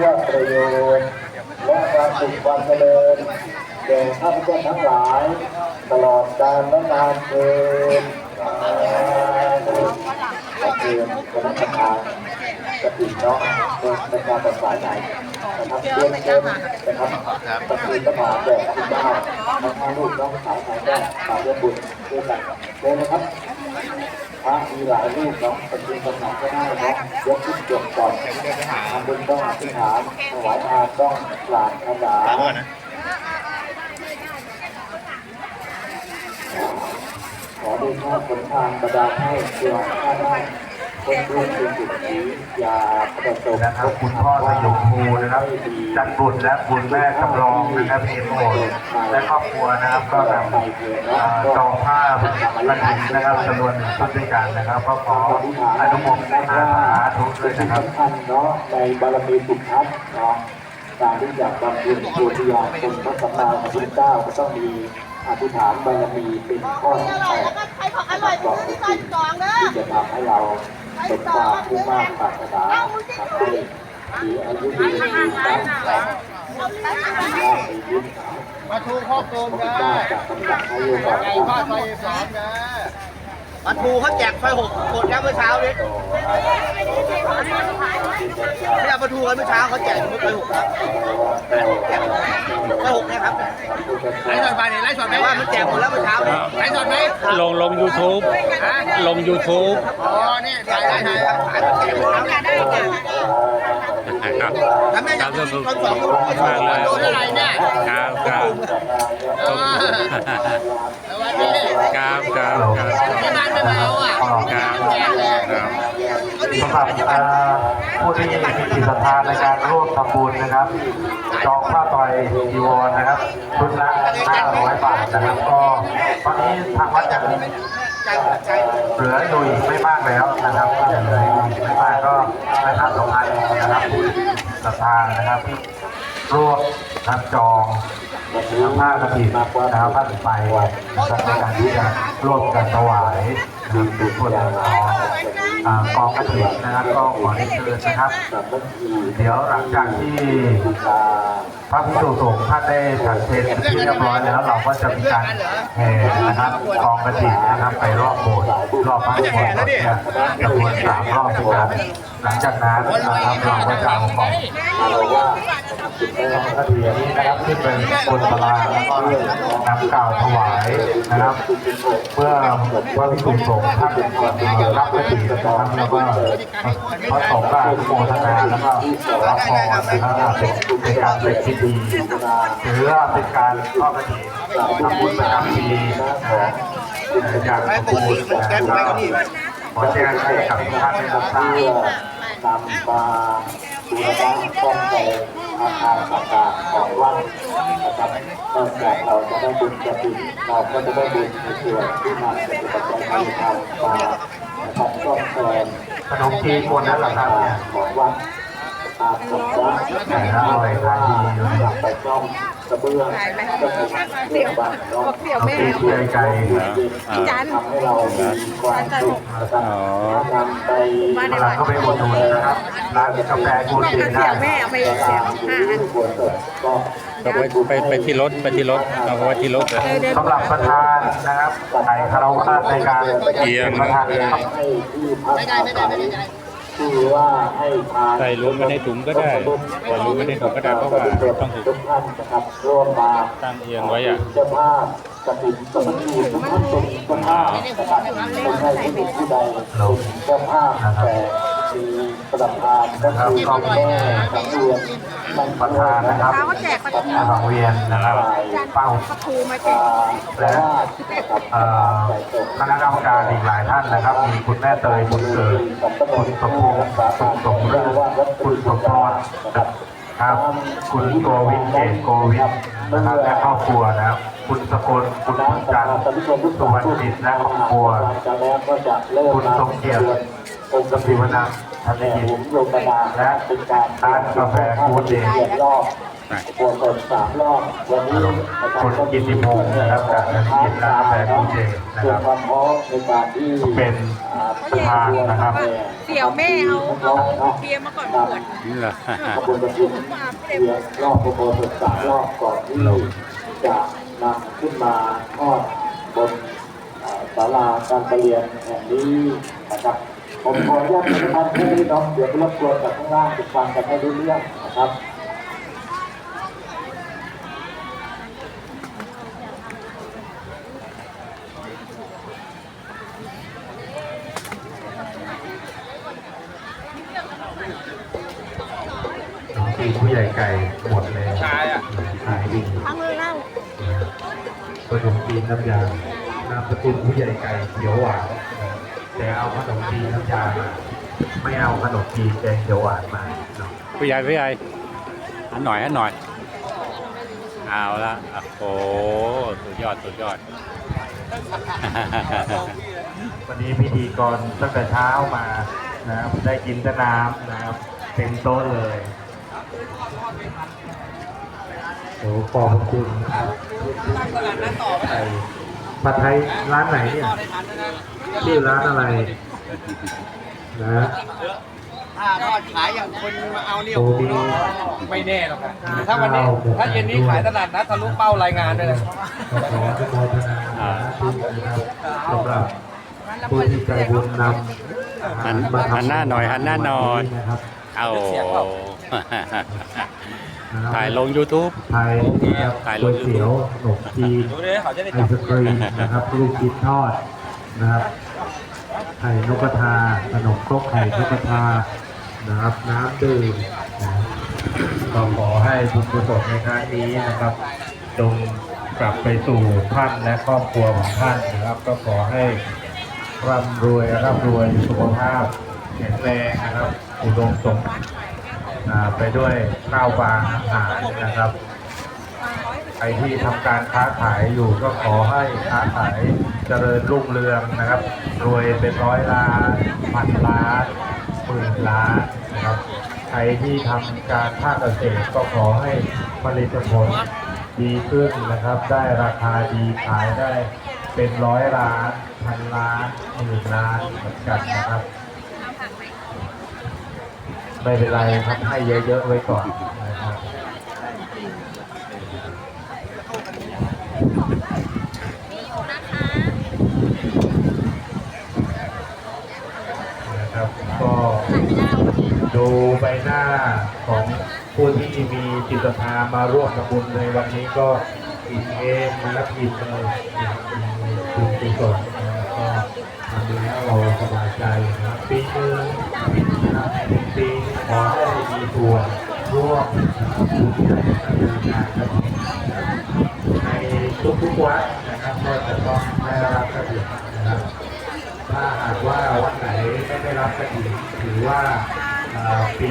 พื่อประโยชน์และความสุขความเจริญแก่ข้าพเจ้าทั้งหลาย ตลอดกาลและนานเทินสาธุขอเชิญคณะกรรมการกระถิ่นเนาะในการประสานไหนนะครับเชิญเชิญนะครับปฏิบัติธรรมแด่คุณเจ้าทั้งลูกน้องสาวสายแม่สาวเยี่ยมบุญด้วยกันเชิญนะครับ ระมีหลายรูปเนาะเป็นจริงสำนักก็ได้เนาะยกขึ้นจบก่อนทำบุญต้องอธิษฐานถวายทานต้องกราบขนาขอดูข้าผลทานประดาให้เพื่อข้าได้ คนร่วมเป็นจุดนี้อย่าประสบนะครับคุณพ่อสยมภูนะครับจันบุตรและคุณแม่จำลองนะครับเอ็มโอและครอบครัวนะครับก็นำจองผ้ากระถิ่นนะครับจำนวนหนึ่งชุดด้วยกันนะครับก็ขออนุโมทนาสาธุด้วยนะงครับสำคัญเนาะในบารมีสุทัศน์เนาะการที่จะบำเพ็ญปุญญาคุณพระสัมมาสัมพุทธเจ้าก็ต้องมีอธิษฐานบารมีเป็นข้ออสำร่อคัยญแล้วก็ใครของอร่งที่จะทำให้เรา สมความผู้มากปรารถนาทำให้มีอายุยืนยืนตั้งแข็งมาทูข้อโกงพระได้เจ้าจะกำจัดให้อยู่ก่อนไก่นะทอดไฟสองนะมาทูเขาแจกไฟหกคนแล้วเมื่อเช้านี้ไม่เอามาทูกันเมื่อเช้าเขาแจกไฟหกครับแจกไฟหก เนะครับไลฟ์สดไปเนี่ยไลฟ์สดไหมว่ามันแจกหมดแล้วเมื่อเช้านี้ไลฟ์สดไหมลงลง YouTube ลง YouTube อ๋อนี่ถ่ายได้ถ่ายได้ถ่ายได้แจกหมดแล้วได้จ้ะครับทำได้ครับสนุกตอนสองก็มากเลยโดนอะไรเนี่ย ครับครับอ่าสวัสดีครับครับครับที่บ้านไม่มาเอาอะครับครับสำหรับผู้ที่มีจิตศรัทธาในการร่วมทำบุญนะครับ จองผ้าต่อยจีวรนะครับชุดละ500บาทนะครับก็ตอนนี้ทางวัดจะเหลืออยู่อีกไม่มากแล้วนะครับเหลือไม่มากก็ประชาสัมพันนะครับศรัทธานะครับร่วม รับจองผ้ากระถิ่นนะครับผ้าไปนะครับในการที่จะร่วมกันถวายนะครับเป็นส่วนหนึ่งของอ่ากองกระถิ่นนะครับก็ขอเรียนเชิญนะครับ เดี๋ยวหลังจากที่ พระภิกษุสงฆ์ท่านได้ฉันเพลเป็นที่เรียบร้อยแล้วเราก็จะมีการแห่นะครับกองกระถิ่นนะครับไปรอบโบสถ์รอบพระอุโบสถเนี่ยจำนวนสามรอบด้วยกันหลังจากนั้นนะครับเราก็จะเอาของเราว่องกระถิ่นนี้นะครับขึ้นเป็นบนตาราแล้วก็นำกล่าวถวายนะครับ เพื่อพระภิกษุสงฆ์ท่านรับกระถิ่นนะครับแล้วก็พระสงฆ์ก็อนุโมทนาแล้วก็รับพรนะครับเป็นป็นการเป็นพิธีถือว่าเป็นการทอดกระถิ่นทำบุญประจำปีของอย่างสมบูรณ์นะครับขอแจ้งให้กับทุกท่านได้รับทราบนำมาบูรณะป้องกันอาคารต่างๆของวัดนะครับนอกจากเราจะได้บุญกระถิ่นเราก็จะได้บุญในส่วนที่นำเป็นปัจจัยการทำมานะครับซ่อมแซมขนมจีนคนนั้นเหรอครับของวัด อาสมวัดแหม่อร่อยขายดีอยู่อยากไปซ่อมกระเบื้องก็คือเรื่องบ้านเนาะเปรี้ยวเอาแม่ตีเชียไก่จันทำให้เรามีความสุขนะครับนำไปมานเราก็ไปอุดหนุนนะครับร้านกาแฟกูดเจนได้แม่เอาไปเสียบห้าอันก็ไปไปไปที่รถไปที่รถเอาไว้ที่รถเลยสำหรับประธานนะครับไก่คาราวาสในการเอียงประธานนะครับให้ ที่พักอาศัยคือว่าให้ทานใส่รวมไว้ในถุงก็ได้ใส่รวมไว้ในถุงก็ได้เพราะว่าต้องถือทุกท่านนะครับร่วมมาตั้งเอียงไว้อะเจ้าภาพกฐินสมัครทุกท่านเป็นเจ้าภาพนะครับไม่ใช่ผู้หนึ่งผู้ใดเจ้าภาพแต่มี ประธานก็คือคุณแม่สังเวียนมันประธานนะครับเขาแจกประประทีธานสังเวียนนะครับเป้าพระครูมาแจอ่ากและนะครับเอ่อคณะกรรมการอีกหลายท่านนะครับ มีคุณแม่เตยบุญเกิดคุณสมพงษ์สุขสมฤทธิ์คุณสมพรครับ คุณโกวิทเกตโกวิทนะครับและครอบครัวนะครับคุณสกลคุณบุญจันทร์สุวรรณจิตและครอบครัวจากแล้วก็จะเริ่มคุณมาสมเกียรติ องค์สติวนาทันแห่ได้หุนมลงมานาและเป็นการร้านกาแฟกูดเดย์เจ็ดรอบปวดกดสามรอบวันนี้อาจารย์คุณกิติพงศ์นะครับจากนักกิจร้านกาแฟกูดเดย์นะครับความพร้อมในการที่เป็นประธานนะครับเสี่ยวแม่เอาเอาเบียร์มาก่อนขวดนี่เหรอขบวนประชุมเรียนรอบปรโมทสามรอบก่อนที่จะนำขึ้นมาทอดบนศาลาการประเรียนแห่งนี้นะครับ ผมขออนุญาตประธานแค่นี้เนาะเดี๋ยวไปรบกวนจากข้างล่างติดฟังกันไม่รู้เรื่องนะครับน้องปีผู้ใหญ่ไก่หมดเลยขายดีทั้งเลยเล่าขนมจีนน้ำยานามสกุลผู้ใหญ่ไก่เขียวหวาน แต่เอาขนมจีนน้ำยามาไม่เอาขนมจีนแกงเขียวหวานมาเนาะผู้ใหญ่ผู้ใหญ่อันหน่อยอันหน่อยเอาละโอ้โหสุดยอดสุดยอด วันนี้พิธีกรตั้งแต่เช้ามานะครับได้กินแต่น้ำนะครับเต็มโต๊ะเลยโอ้ขอบพระคุณครับไอ้ ผัดไทยร้านไหนเนี่ย ชื่อร้านอะไร นะถ้าทอดขายอย่างคนมาเอาเนี่ยโอ้โอ้โหดีไม่แน่หรอกครับถ้าวันนี้ถ้าเย็นนี้ขายตลาดนัดทะลุเป้ารายงานด้วยนะขออนุโมทนาสาธุนะครับสำหรับผู้ที่ใจบุญนำอาหารมาทำหันหน้าหน่อยหันหน้าหน่อยนะครับเอาเสียงเปล่า ถ่ายลง YouTube ไทยนะครับถ่ายลก๋วงยเตี๋ยวขนมจีนดูดิเขาจะได้ไอจับศกรีมนะครับลูกชิ้นทอดนะครับไข่นกกระทาขนมครกไข่นกกระทานะครับน้ำดื่มนะก็ขอให้บุญกุศลในครั้งนี้นะครับจงกลับไปสู่ท่านและครอบครัวของท่านนะครับ ก็ขอให้ร่ำรวยร่ำรวยสุขภาพแข็งแรงนะครับอุดมสมอ่า ไปด้วยข้าวปลาอาหารนะครับใครที่ทำการค้าขายอยู่ก็ขอให้ค้าขายเจริญรุ่งเรืองนะครับ รวยเป็นร้อยล้านพันล้านหมื่นล้านนะครับ ใครที่ทำการภาคเกษตรก็ขอให้ผลิตผลดีขึ้นนะครับ ได้ราคาดีขายได้เป็นร้อยล้านพันล้านหมื่นล้านเหมือนกันนะครับ ไม่เป็นไรครับให้เยอะๆไว้ก่อนนะครับนะครับก็ดูใบหน้าของผู้ที่มีจิตศรัทธามาร่วมกับบุญในวันนี้ก็อิ่มเอมและอิ่มเลยนะครับมีบุญกุศลนะครับก็ทำแล้วเราสบายใจนะปีนึงนะครับในหนึ่งปี ขอให้มีตัวร่วมนะครับบุญใหญ่การดำเนินงานครับในทุกๆวัดนะครับก็จะต้องได้รับกระถิ่นนะครับถ้าหากว่าวัดไหนไม่ได้รับกระดิ่งถือว่าปี